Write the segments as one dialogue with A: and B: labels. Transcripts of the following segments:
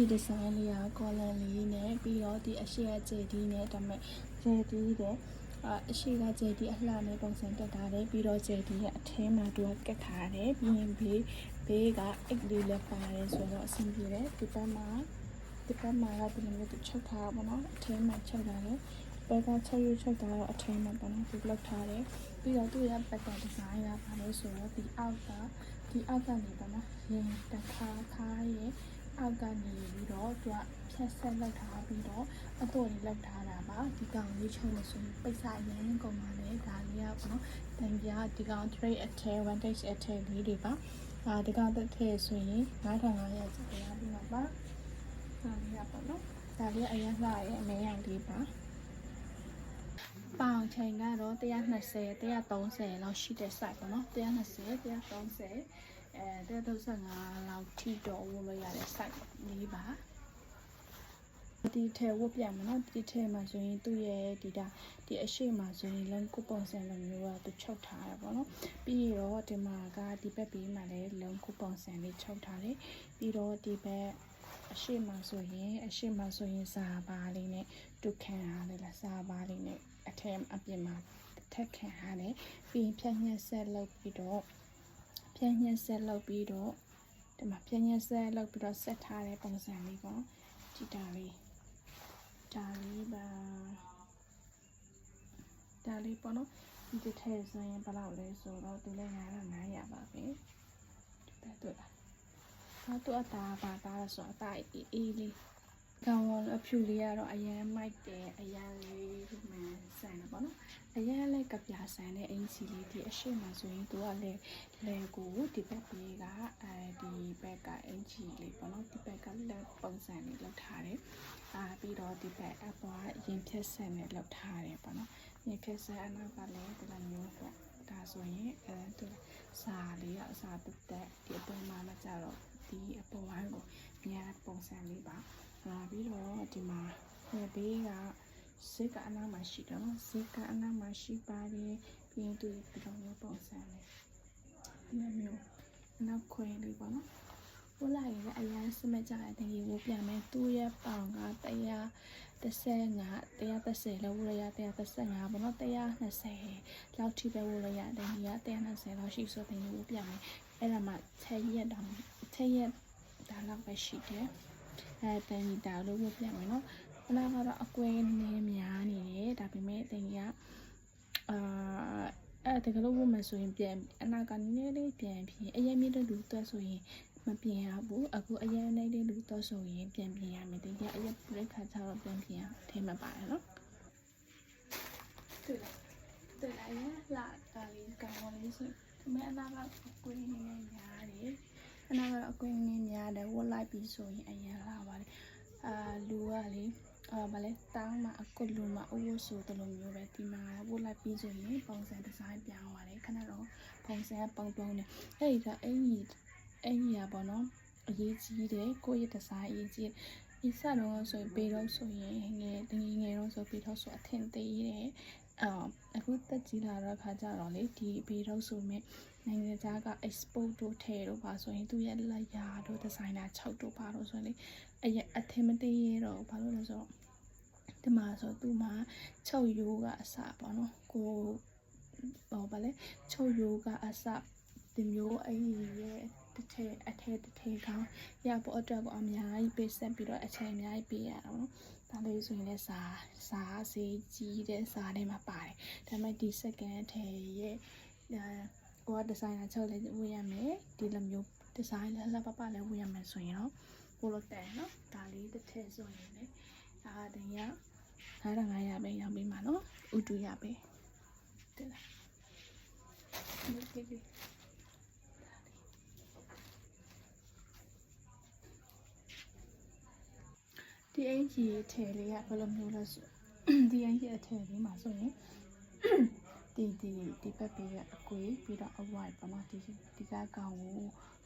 A: ဒီဒီဇိုင်းလေးကကောလန်လေးနဲ့ပြီးတော့ဒီအရှိကဂျေဒီနဲ့ဒါပေမဲ့ဂျေဒီတဲ့အာအရှိကဂျေဒီအလှနဲ့ပုံစံတက်ထားတယ်ပြီးတော့ဂျေဒီရဲ့အထဲမှာသူကကတ်ထားတယ်ပြီးရင်ဘေးဘေးကအိတ်လေးလည်းပါတယ်ဆိုတော့အဆင်ပြေတယ်ဒီဘက်မှာဒီဘက်မှာကဒီလိုမျိုးသူချုပ်ထားတာပေါ့နော်အထဲမှာချုပ်ထားတယ်ဘက်ကချုပ်ရချုပ်ထားတော့အထဲမှာပေါ့နော်သူလောက်ထားတယ်ပြီးတော့သူ့ရဲ့ဘက်ကဒီဇိုင်းကဘာလို့ဆိုတော့ဒီအောက်ကဒီအောက်ကနေပေါ့နော်ရင်တစ်ခါခါရဲ့ အောက်ကနေပြီးတော့သူကဖြတ်ဆက်လောက်ထားပြီးတော့အတော့လေးလောက်ထားတာပါဒီကောင်လေးချုံလို့ဆိုရင်ပိတ်စရမ်းကုန်ပါလေဒါလေးကပေါ့နော်တန်ပြဒီကောင် trade အထည် one days အထည်လေးတွေပါအာဒီကောင်တစ်ထည်ဆိုရင်9500ကျပ်ရပြီးတော့ပါဒါလေးကပေါ့နော်ဒါလေးအရင်လှရဲ့အမေရောင်လေးပါပေါင်ချိန်ကတော့120 130လောက်ရှိတဲ့ site ပေါ့နော်120 130 အဲ135လောက်ထိတော့ဝတ်လို့ရတဲ့ site လေးပါဒီထဲဝတ်ပြမယ်နော်ဒီထဲမှာဆိုရင်သူ့ရဲ့ဒီတာဒီအရှိမှာဆိုရင်လန်ကုပုံစံလိုမျိုးကသူချုပ်ထားတာပေါ့နော်ပြီးတော့ဒီမှာကဒီဘက်ဘေးမှာလည်းလန်ကုပုံစံလေးချုပ်ထားတယ်ပြီးတော့ဒီဘက်အရှိမဆိုရင်အရှိမဆိုရင်စာပါလေးနဲ့တုခံရတယ်လားစာပါလေးနဲ့အထက်အပြင်မှာထက်ခံရတယ်ပြီးရင်ဖြတ်ညက်ဆက်လုပ်ပြီးတော့ ဖြတ်ညက်ဆက်လုပ်ပြီးတော့ဒီမှာဖြတ်ညက်ဆက်လုပ်ပြီးတော့ဆက်ထားတဲ့ပုံစံလေးပေါ့ကြည့်တာလေးဒါလေးပါဒါလေးပေါ့နော်ဒီတစ်ထည့်ဆိုရင်ဘယ်လောက်လဲဆိုတော့ဒီလည်း900ပါပဲဒီဘက်တွေ့လားနောက်တော့အသားပါသားဆိုတော့အသားအေးအေးလေး ကောင်ဝအဖြူလေးကတော့အရန်မိုက်တယ်အရန်လေးမှန်ဆန်တယ်ပေါ့နော်အရန်လေးကပြာဆန်တဲ့အင်စီလေးဒီအရှိမှဆိုရင်သူကလည်းလေကိုဒီဘက်ပြေးကအဲဒီဘက်ကအင်ချီလေးပေါ့နော်ဒီဘက်ကလက်ပုံစံလေးလောက်ထားတယ်အာပြီးတော့ဒီဘက်အပေါ်ရင်ဖြတ်ဆက်နဲ့လောက်ထားတယ်ပေါ့နော်ရင်ဖြတ်ဆက်အနောက်ကလည်းဒီလိုမျိုးပေါ့ဒါဆိုရင်အဲသူစာလေးကအစာတက်တက်ဒီအပေါ်မှာမကြတော့ဒီအပေါ်ဝိုင်းကိုမြားပုံစံလေးပါ လာပြီးတော့ဒီမှာဟိုဘေးကစိတ်ကအနားမှာရှိတယ်နော်စိတ်ကအနားမှာရှိပါတယ်ပြီးရင်သူဒီလိုမျိုးပုံစံလေးဒီလိုမျိုးနောက်ခွင်လေးပေါ့နော်ဝလာရည်အရန်စမကြတဲ့တင်ကြီးကိုပြန်မယ်သူ့ရဲ့ပေါင်က135 130လောက်ဝရရ135ပေါ့နော်120လောက်ထိပဲဝရရတင်ကြီးက120လောက်ရှိဆိုတင်ကြီးကိုပြန်မယ်အဲ့ဒါမှချက်ရက်တော့ချက်ရက်ဒါလောက်ပဲရှိတယ် အဲတန်ကြီးဒါလို့ပြပြမယ်နော်ခဏကတော့အကွဲနည်းများနေတယ်ဒါပေမဲ့တင်ကြီးကအာအဲ့တကယ်လို့ဝတ်မယ်ဆိုရင်ပြန်အနာကနည်းနည်းလေးပြန်ပြင်အရင်မြင့်တဲ့လူတော့ဆိုရင်မပြင်ရဘူးအခုအရင်နေတဲ့လူတော့ဆိုရင်ပြန်ပြင်ရမယ်တင်ကြီးအရင်ပြိခါချတော့ပြန်ပြင်ရထဲမှာပါတယ်နော်တွေ့လားတွေ့လားရလာဒါလေးကောင်လေးဆိုဒီမဲ့အနာကအကွဲ နည်းနည်းများတယ်အနာကတော့အကွဲနည်းများတယ်ဝတ်လိုက်ပြီးဆိုရင်အရင်လာပါတယ်အာလူကလေအာဗလဲတောင်းမှာအကုတ်လူမှာအဝတ်ဆိုတလိုမျိုးပဲဒီမှာဝတ်လိုက်ပြီးဆိုရင်ပုံစံဒီဇိုင်းပြောင်းသွားတယ်ခဏတော့ပုံစံပုံပုံနဲ့အဲ့ဒီကအင်ကြီးအင်ကြီးอ่ะပေါ့နော်အရေးကြီးတယ်ကိုယ့်ရဲ့ဒီဇိုင်းအရေးကြီးဒီစတော့ဆိုရင်ပေတော့ဆိုရင်ငယ်တငယ်ငယ်တော့ဆိုပေတော့ဆိုအထင်သေးတယ်အာအခုတက်ကြီးလာတော့ခါကြတော့လေဒီပေတော့ဆိုမြဲ နိုင်ငံခြားက export တို့ထဲတို့ပါဆိုရင်သူရဲ့လက်ရာတို့ဒီဇိုင်နာ6တို့ပါတော့ဆိုရင်လေအရင်အထင်မသေးရတော့ဘာလို့လဲဆိုတော့ဒီမှာဆိုသူမှာ6ရိုးကအစပေါ့နော်ကိုဟောဗာလဲ6ရိုးကအစဒီမျိုးအဲ့ဒီရဲ့တစ်ထည့်အထည့်တစ်ထည့်ကောင်းရဖို့အတွက်ကိုအများကြီးပေးဆက်ပြီးတော့အချိန်အများကြီးပေးရတာပေါ့နော်ဒါလေးဆိုရင်လည်းစာစာစေးကြီးတဲ့စာထဲမှာပါတယ်ဒါပေမဲ့ဒီ second အထည်ရဲ့ အဲကိုကဒီဇိုင်နာချုပ်လည်းဝေးရမယ်ဒီလိုမျိုးဒီဇိုင်းလည်းလှပပလည်းဝေးရမယ်ဆိုရင်တော့ကိုလိုတဲ့နော်ဒါလေးတစ်ထည့်ဆိုရင်လည်းဒါတင်ရ9500ပဲရောင်းပေးမှာနော်ဥတူရပဲတဲ့လားဒီဒီဒီဒီအင်ကြီးထဲလေးကဘယ်လိုမျိုးလဲဆိုဒီအင်ကြီးအထဲလေးမှာဆိုရင် ဒီဒီဒီဘက်ပေးရအကွေးပြီးတော့အဝိုက်ပေါ့နော်ဒီဒီကကောင်ကို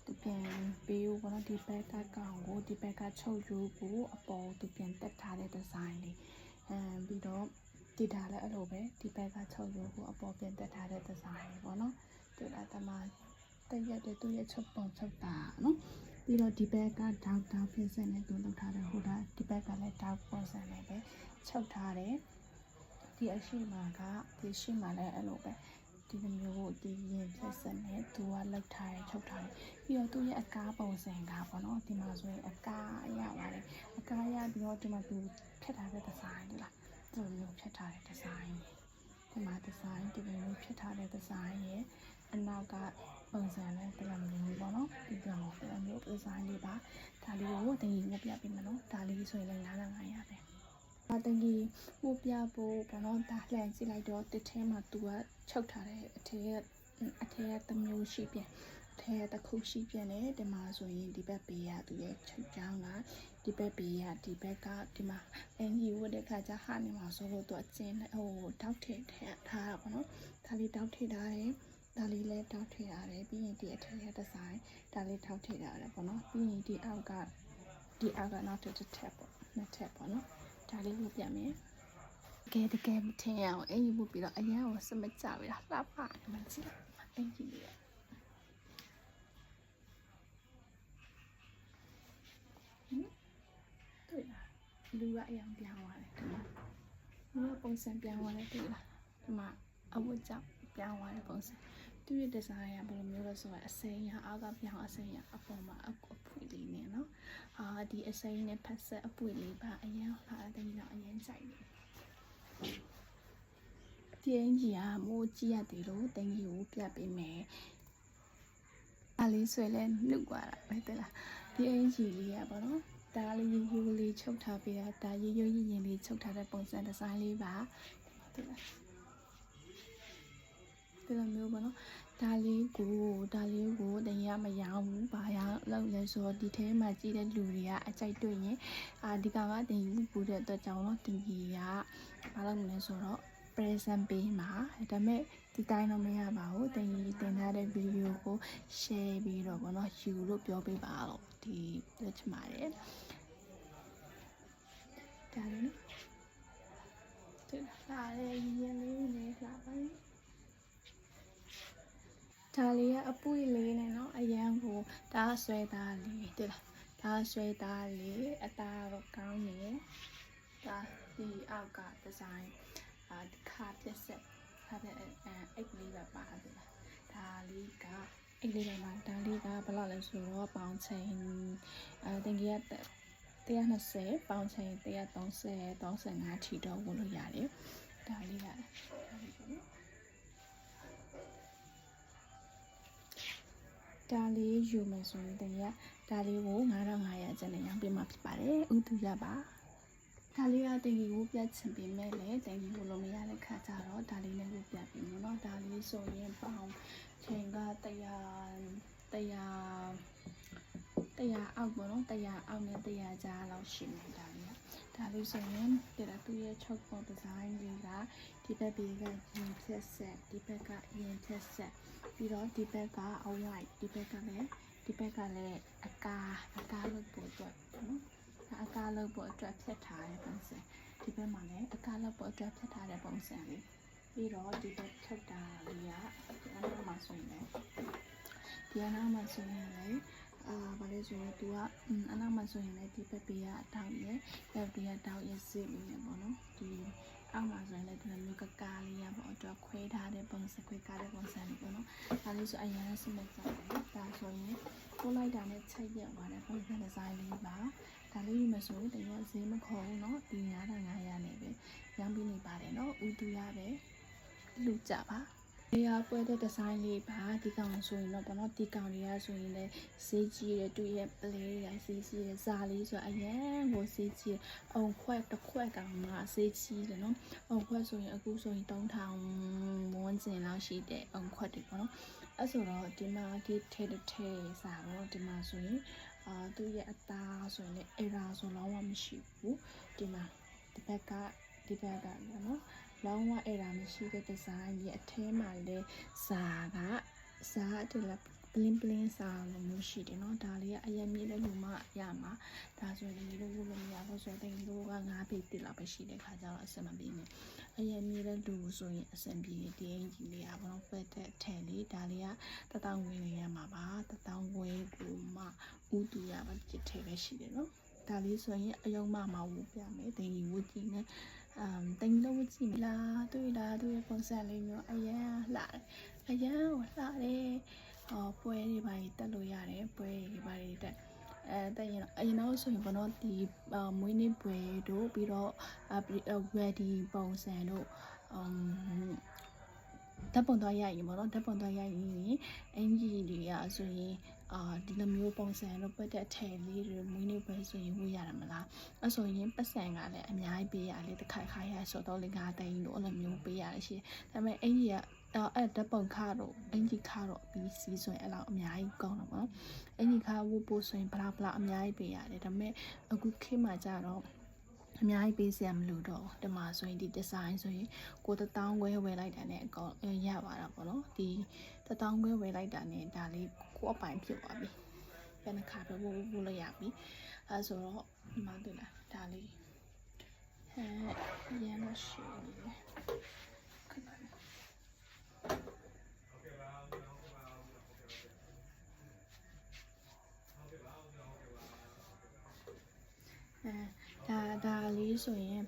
A: သူပြန်ပေးဦးပေါ့နော်ဒီဘက်ကကောင်ကိုဒီဘက်ကချုပ်ယူကိုအပေါ်သူပြန်တက်ထားတဲ့ဒီဇိုင်းလေးအမ်ပြီးတော့ဒီဒါလည်းအဲ့လိုပဲဒီဘက်ကချုပ်ယူကိုအပေါ်ပြန်တက်ထားတဲ့ဒီဇိုင်းလေးပေါ့နော်ဒီလားတမတရက်တဲ့သူရဲ့ချုပ်ပုံချုပ်တာနော်ပြီးတော့ဒီဘက်ကတောက်တောက်ပြင်စက်နဲ့သူလုပ်ထားတယ်ဟိုဒါဒီဘက်ကလည်းတောက်ပုံစံနဲ့ပဲချုပ်ထားတယ် ဒီအရှိမကဒီရှိမလည်းအဲ့လိုပဲဒီလိုမျိုးကိုဒီရင်ပြင်စက်နဲ့သူကလောက်ထားတယ်ချုပ်ထားတယ်ပြီးတော့သူ့ရဲ့အကားပုံစံကပေါ့နော်ဒီမှာဆိုရင်အကားရပါတယ်အကားရပြီးတော့ဒီမှာသူဖြတ်ထားတဲ့ဒီဇိုင်းဒီလားဒီလိုမျိုးဖြတ်ထားတဲ့ဒီဇိုင်းဒီမှာဒီဇိုင်းဒီလိုမျိုးဖြတ်ထားတဲ့ဒီဇိုင်းရဲ့အနောက်ကပုံစံလည်းဒီလိုမျိုးပေါ့နော်ဒီလိုမျိုးဒီလိုမျိုးဒီဇိုင်းလေးပါဒါလေးကိုတင်ကြီးဝပြပေးမယ်နော်ဒါလေးဆိုရင်လည်း9500ပဲ အတငီဝပြဖို့ပေါ့နော်ဒါလှန်ကြည့်လိုက်တော့တစ်ထဲမှာသူကချုပ်ထားတဲ့အထက်အထက်ကတစ်မျိုးရှိပြန်အထက်ကတစ်ခုရှိပြန်တယ်ဒီမှာဆိုရင်ဒီဘက်ပေးရသူရဲ့ချုပ်ချောင်းကဒီဘက်ပေးရဒီဘက်ကဒီမှာအင်ကြီးဝတ်တဲ့ခါကျဟာနေမှာဆိုလို့သူအကျင်းဟိုတောက်ထည့်ထည့်ထားတာပေါ့နော်ဒါလေးတောက်ထည့်ထားတယ်ဒါလေးလည်းတောက်ထည့်ရတယ်ပြီးရင်ဒီအထက်ကဒီဇိုင်းဒါလေးထောက်ထည့်ရတယ်ပေါ့နော်ပြီးရင်ဒီအောက်ကဒီအောက်ကနောက်တစ်ထပ်ပေါ့နှစ်ထပ်ပေါ့နော် ဒါလေးကိုပြန်မယ်ကဲတကယ်မထင်ရအောင်အင်ကြီးပို့ပြီးတော့အရန်ကိုစမကြပြီလားလှပနေမှကြည့်အင်ကြီးလေးတွေ့လားလူကအရင်ပြောင်းသွားတယ်ဒီမှာလူကပုံစံပြောင်းသွားတယ်တွေ့လားဒီမှာအဝတ်ကြောင့်ပြောင်းသွားတဲ့ပုံစံ သူရဲ့ဒီဇိုင်းကဘယ်လိုမျိုးလဲဆိုတော့အစိမ်းရအောက်ကပြောင်းအစိမ်းရအပေါ်မှာအအဖွေလေးနဲ့နော်အာဒီအစိမ်းနဲ့ဖက်ဆက်အပွေလေးပါအရင်လာတဲ့ညီတော့အရင်ကြိုက်တယ်ဒီအင်ကြီးကမိုးကြီးရတယ်လို့တင်ကြီးကိုပြပေးမယ်အလေးဆွဲလဲနှုတ်သွားတာပဲတလားဒီအင်ကြီးလေးကပေါ့နော်ဒါလေးရိုးရိုးလေးချုပ်ထားပေးတာဒါရိုးရိုးရင်ရင်လေးချုပ်ထားတဲ့ပုံစံဒီဇိုင်းလေးပါတလားဒီလိုမျိုးပေါ့နော် ဒါလေးကိုဒါလေးကိုတကယ်မရောင်းဘူးဘာရလောက်လဲဆိုတော့ဒီထဲမှာကြည့်တဲ့လူတွေကအကြိုက်တွေ့ရင်အာဒီကောင်ကတင်ယူပူတဲ့အတွက်ကြောင့်တော့တင်ကြီးကဘာလို့မလဲဆိုတော့ present ပေးမှာဒါပေမဲ့ဒီတိုင်းတော့မရပါဘူးတင်ကြီးတင်ထားတဲ့ဗီဒီယိုကို share ပြီးတော့ဘောနော်ယူလို့ပြောပေးပါတော့ဒီပြောချင်ပါတယ်ဒါလေးနော်ဒီလာရဲ့ရင်လေးနဲ့လာပါလိ ဒါလေးကအပွေလေးနဲ့နော်အရန်ကိုဒါဆွဲသားလေးတိလားဒါဆွဲသားလေးအသားတော့ကောင်းနေဒါဒီအောက်ကဒီဇိုင်းအာဒီခါပြက်ဆက်ခါပြက်အဲအိတ်လေးပဲပါတယ်လားဒါလေးကအိတ်လေးပဲမှာဒါလေးကဘယ်လောက်လဲဆိုတော့ပေါင်ချိန်အဲတင်ကြီးက120ပေါင်ချိန်130 35ထီတော့ဝင်လို့ရတယ်ဒါလေးက ဒါလေးယူမယ်ဆိုရင်တကယ်ဒါလေးကို9500ကျန်နေရောင်းပေးမှာဖြစ်ပါတယ်ဥတူရပါဒါလေးကတင်ကြီးကိုပြတ်ချင်ပေးမဲ့လေတင်ကြီးကိုလုံးမရတဲ့ခါကျတော့ဒါလေးနဲ့ကိုပြတ်ပြီးမယ်เนาะဒါလေးဆိုရင်ပေါင်ချိန်က100 100 100အောက်ပေါ့နော်100အောက်နဲ့100ကြားလောက်ရှိနေဒါလေးက ဒါလေးဆိုရင်ဒီကသူ့ရဲ့ချုပ်ပေါ်ဒီဇိုင်းလေးကဒီဘက်ဘေးကရင်ဖြက်ဆက်ဒီဘက်ကရင်ဖြက်ဆက်ပြီးတော့ဒီဘက်ကအဝိုက်ဒီဘက်ကလည်းဒီဘက်ကလည်းအကာအကာလို့ပို့တော့နော်အကာလို့ပို့အတွက်ဖြတ်ထားတဲ့ပုံစံဒီဘက်မှာလည်းအကာလို့ပို့အတွက်ဖြတ်ထားတဲ့ပုံစံလေးပြီးတော့ဒီဘက်ထုတ်တာလေးကအနောက်မှာဆိုရင်လည်းဒီအနောက်မှာဆိုရင်လည်း အာဘာလဲဆိုတော့ तू ကအနောက်မှာဆိုရင်လည်းဒီဘက်ပေးကအတောက်ရဲ့ရောက်ဒီကတောက်ရဲ့စစ်လေးနဲ့ပေါ့နော်ဒီအောက်မှာဆိုရင်လည်းဒီလိုမျိုးကကားလေးရပေါ့အတွက်ခွဲထားတဲ့ပုံစံခွဲကားတဲ့ပုံစံလေးပေါ့နော်ဒါလေးဆိုအရင်ကစမကြတယ်ဒါဆိုရင်ပို့လိုက်တာနဲ့ချိတ်ရက်သွားတဲ့ပုံစံဒီဇိုင်းလေးပါဒါလေးယူမယ်ဆိုရင်တကယ်ဈေးမခေါ်ဘူးเนาะဒီ9500နဲ့ပဲရောင်းပေးနေပါတယ်เนาะဥတူရပဲလူကြပါ ဒီဟာပွဲတဲ့ဒီဇိုင်းလေးပါဒီကောင်ဆိုရင်တော့ဗောနော်ဒီကောင်တွေကဆိုရင်လည်းဈေးကြီးတယ်သူရဲ့ပလေးတွေကဈေးကြီးတယ်ဇာလေးဆိုအရင်ကိုဈေးကြီးအုံခွက်တစ်ခွက်ကောင်ကဈေးကြီးတယ်နော်အုံခွက်ဆိုရင်အခုဆိုရင်3000ဝန်းကျင်လောက်ရှိတဲ့အုံခွက်တွေဗောနော်အဲ့ဆိုတော့ဒီမှာဒီထဲတစ်ထဲစားတော့ဒီမှာဆိုရင်အာသူရဲ့အသားဆိုရင်လည်း error ဆိုလုံးဝမရှိဘူးဒီမှာဒီဘက်ကဒီဘက်ကနော် လုံးဝအဲ့ဒါမရှိတဲ့ဒီဇိုင်းရဲ့အထဲမှာလဲစာကစာတလပလင်းပလင်းစာလိုမျိုးရှိတယ်နော်ဒါလေးကအရင်မြင့်တဲ့လူမှရမှာဒါဆိုရင်ဒီလိုဝတ်လို့မရဘူးဆိုတော့တင်လိုက9ပေတိလောက်ပဲရှိတဲ့ခါကျတော့အဆင်မပြေဘူးအရင်မြင့်တဲ့လူဆိုရင်အဆင်ပြေဒီအင်ဂျီလေးอ่ะဘောပက်တဲ့ထဲလေးဒါလေးကတတောင်းဝင်နေရမှာပါတတောင်းဝဲကိုမှဥတူရပါကြည့်ထဲပဲရှိတယ်နော်ဒါလေးဆိုရင်အယုံမမဝပြမယ်တင်ကြီးဝတ်ကြည့်နေ အမ်တင်လို့ဝတ်ကြည့်မလားတွေ့လားတွေ့ပုံစံလေးမျိုးအရင်လှတယ်အရင်ဟိုလှတယ်ဟောပွဲတွေပါတက်လို့ရတယ်ပွဲတွေပါတက်အဲတက်ရင်အရင်တော့ဆိုရင်ဘောနော်ဒီမွေးနေ့ပွဲတို့ပြီးတော့ ready ပုံစံတို့ um ဓာတ်ပုံသွားရရင်ပေါ့နော်ဓာတ်ပုံသွားရရင်အင်ဂျီတွေကဆိုရင်အာဒီလိုမျိုးပုံစံတော့ပတ်တဲ့အထည်လေးတွေမွေးနေ့ပဲဆိုရင်ဝေးရမှာမလားအဲဆိုရင်ပတ်စံကလည်းအများကြီးပေးရလေတစ်ခါခါရဆိုတော့လေငါးသိန်းလို့အဲ့လိုမျိုးပေးရတယ်ရှင်ဒါပေမဲ့အင်ဂျီကအဲ့ဓာတ်ပုံခါတော့အင်ဂျီခါတော့ပြီးစီးဆိုရင်အဲ့လောက်အများကြီးကောင်းတော့ပေါ့နော်အင်ဂျီခါဝတ်ဖို့ဆိုရင်ဘလားဘလားအများကြီးပေးရတယ်ဒါပေမဲ့အခုခေတ်မှာကျတော့ အများကြီးပေးစရာမလိုတော့ဒီမှာဆိုရင်ဒီ design ဆိုရင်ကိုတထောင်ခွဲဝယ်လိုက်တာနဲ့အကောင်ရပါတာပေါ့နော်ဒီတထောင်ခွဲဝယ်လိုက်တာနဲ့ဒါလေးကိုအပိုင်ဖြစ်သွားပြီပြန်တစ်ခါပဲပို့ပို့လို့ရပြီအဲဆိုတော့ဒီမှာတွေ့လားဒါလေးအဲရန်လို့ရှိနေတယ်ခဏလေးအဲဒါဒါလေး ဆိုရင်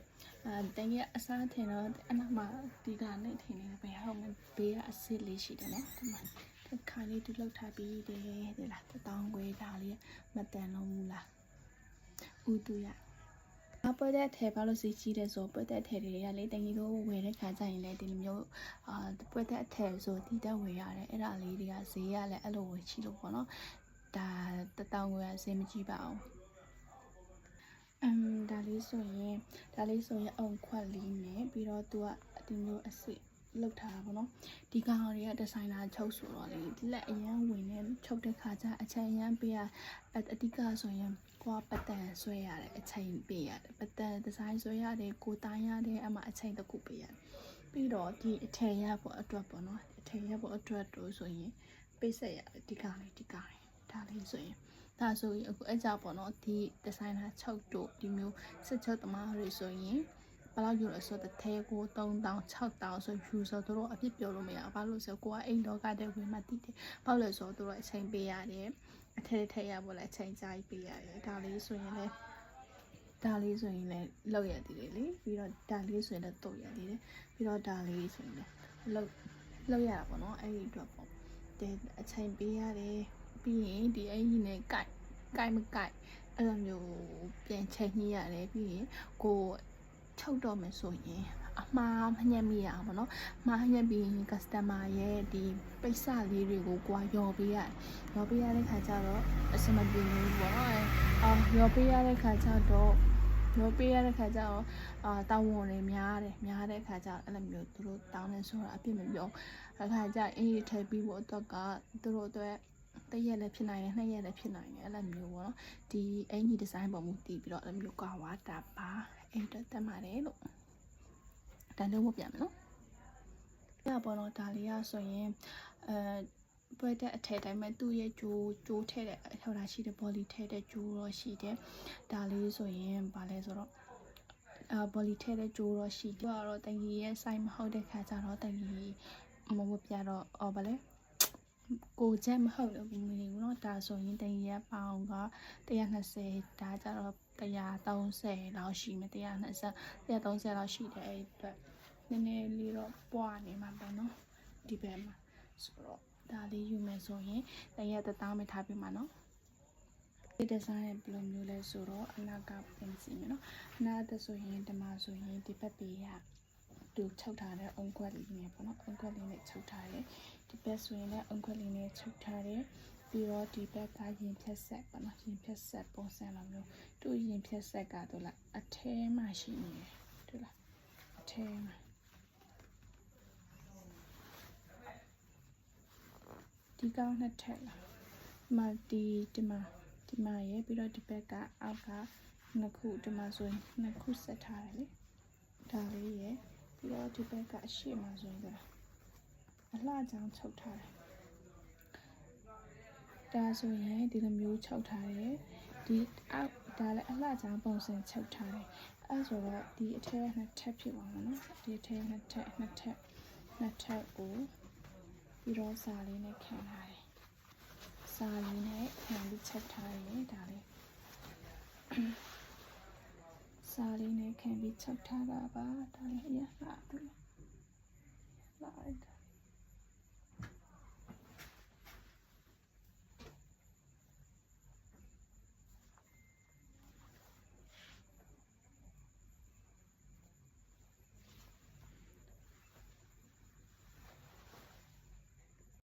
A: အဲတကယ်အစားထင်တော့အနောက်မှာဒီကနေထင်နေပဲဟုတ်မယ်ဘေးကအစ်စ်လေးရှိတယ်နော်ဒီမှာတစ်ခါလေးတူလောက်ထားပြီးတယ်ဒီလားတတောင်းခွဲဒါလေးမတန်လုံးဘူးလားဥတူရအပွဲတဲ့ထဲဘာလို့စီကြီးတယ်ဆိုပွဲတဲ့ထဲတွေကလေတကယ်ကိုဝယ်တဲ့ခါကျရင်လည်းဒီလိုမျိုးအာပွဲတဲ့အထဲဆိုတီးတက်ဝယ်ရတယ်အဲ့ဒါလေးတွေကဈေးရလည်းအဲ့လိုဝယ်ချလို့ပေါ့နော်ဒါတတောင်းခွဲကဈေးမကြီးပါအောင် အမ်ဒါလေးဆိုရင်ဒါလေးဆိုရင်အုံခွက်လေးနဲ့ပြီးတော့သူကဒီမျိုးအစစ်လောက်ထားတာပေါ့နော်ဒီကောင်တွေကဒီဇိုင်နာချုပ်ဆိုတော့လေဒီလက်အရန်ဝင်နေချုပ်တဲ့ခါကျအချိန်ရန်ပေးရအဓိကဆိုရင်ကိုကပတ်တန်ဆွဲရတယ်အချိန်ပေးရတယ်ပတ်တန်ဒီဇိုင်းဆွဲရတယ်ကိုတိုင်းရတယ်အမှအချိန်တစ်ခုပေးရတယ်ပြီးတော့ဒီအထည်ရဖို့အတွက်ပေါ့နော်အထည်ရဖို့အတွက်တို့ဆိုရင်ပေးဆက်ရတယ်ဒီကောင်လေးဒီကောင်လေးဒါလေးဆိုရင် ဒါဆိုရင်အခုအကြပေါ့နော်ဒီဒီဇိုင်နာချုပ်တို့ဒီမျိုးစစ်ချုပ်သမားတွေဆိုရင်ဘယ်လောက်ယူလဲဆိုတော့တဲကို3000 6000ဆိုယူဆိုတော့အပြစ်ပြောလို့မရဘူးဘာလို့ဆိုကိုကအိမ်တော့ကတဲ့ဝင်မှတည်တယ်ဘာလို့လဲဆိုတော့သူတို့အချိန်ပေးရတယ်အထက်ထက်ရဖို့လည်းအချိန်ကြာပေးရတယ်ဒါလေးဆိုရင်လည်းဒါလေးဆိုရင်လည်းလောက်ရသေးတယ်လေပြီးတော့ဒါလေးဆိုရင်လည်းတုတ်ရသေးတယ်ပြီးတော့ဒါလေးဆိုရင်လည်းလောက်လောက်ရတာပေါ့နော်အဲ့ဒီအတွက်ပေါ့တဲ့အချိန်ပေးရတယ် ပြီးရင်ဒီအင်ဂျင်နဲ့ကြိုက်ကြိုက်မကြိုက်အဲ့လိုမျိုးပြန်ချိန်ညှိရတယ်ပြီးရင်ကိုချုပ်တော့မယ်ဆိုရင်အမှားမညံ့မိရအောင်ပေါ့နော်။မှားညံ့ပြီးရင် customer ရဲ့ဒီပိတ်စလေးတွေကိုကိုကယော်ပေးရတယ်။ယော်ပေးရတဲ့ခါကျတော့အဆင်မပြေဘူးပေါ့နော်။အော်ယော်ပေးရတဲ့ခါကျတော့ယော်ပေးရတဲ့ခါကျတော့အာတောင်းဝန်တွေများတယ်။များတဲ့ခါကျတော့အဲ့လိုမျိုးသူတို့တောင်းနေဆိုတာအပြစ်မပြော။အခါကျအင်းကြီးထည့်ပြီးဖို့အတွက်ကသူတို့အတွက် တရက်လည်းဖြစ်နိုင်တယ်နှစ်ရက်လည်းဖြစ်နိုင်တယ်အဲ့လိုမျိုးပေါ့နော်ဒီအင်ကြီးဒီဇိုင်းပေါ်မူတည်ပြီးတော့အဲ့လိုမျိုးကွာဝါတာပါအဲ့တော့တက်ပါတယ်လို့ဒါလုံးမပြန်မယ်နော်။ဒါပေါ်တော့ဒါလေးကဆိုရင်အဲပွဲတဲ့အထက်တိုင်းမှာသူ့ရဲ့ဂျိုးဂျိုးထဲတဲ့ဟောတာရှိတဲ့ဘောလီထဲတဲ့ဂျိုးတော့ရှိတယ်။ဒါလေးဆိုရင်ဗာလဲဆိုတော့အာဘောလီထဲတဲ့ဂျိုးတော့ရှိတယ်။တော့တန်ကြီးရဲ့ size မဟုတ်တဲ့ခါကျတော့တန်ကြီးမမပြတော့အော်ဗာလဲ ကိုချက်မဟုတ်လို့ဘူးမနေဘူးเนาะဒါဆိုရင်တန်ကြီးရဲ့ပေါင်က120ဒါကြတော့130လောက်ရှိမယ်120 130လောက်ရှိတယ်အဲ့အတွက်နည်းနည်းလေးတော့ပွားနေမှာပေါ့နော်ဒီဘက်မှာဆိုတော့ဒါလေးယူမယ်ဆိုရင်တရက်တသားမထားပြမှာနော်ဒီဒီဇိုင်းရဲ့ဘယ်လိုမျိုးလဲဆိုတော့အနာကပြင်စီမယ်နော်အနာတဆိုရင်ဒီမှာဆိုရင်ဒီဘက်ပေက သူချုပ်ထားတဲ့အုံခွက်လေးနဲ့ပေါ့နော်အုံခွက်လေးနဲ့ချုပ်ထားတယ်ဒီဘက်ဆိုရင်လည်းအုံခွက်လေးနဲ့ချုပ်ထားတယ်ပြီးတော့ဒီဘက်ကရင်ဖြတ်ဆက်ပေါ့နော်ရင်ဖြတ်ဆက်ပုံစံလိုမျိုးသူ့ရင်ဖြတ်ဆက်ကတော့လားအထဲမှာရှိနေတယ်တွေ့လားအထဲမှာဒီကောင်နှစ်ထက်လားမဒီဒီမှာဒီမှာရေပြီးတော့ဒီဘက်ကအောက်ကနှစ်ခုဒီမှာဆိုရင်နှစ်ခုဆက်ထားတယ်လေဒါလေးရေ ပြီးတော့ဒီဘက်ကအရှိမှဆိုရင်ကအလှချောင်းချုပ်ထားတယ်ဒါဆိုရင်ဒီလိုမျိုးချုပ်ထားတယ်ဒီအောက်ဒါလည်းအလှချောင်းပုံစံချုပ်ထားတယ်အဲဆိုတော့ဒီအထက်နှစ်ထပ်ဖြစ်ပါမယ်နော်ဒီအထက်နှစ်ထပ်နှစ်ထပ်နှစ်ထပ်ကိုပြီးတော့စာလေးနဲ့ခံထားတယ်စာလေးနဲ့ခံပြီးချုပ်ထားတယ်ဒါလေး စာလေးနဲ့ခံပြီးချုပ်ထားတာပါဒါလေးရတာတွေ့လာတယ်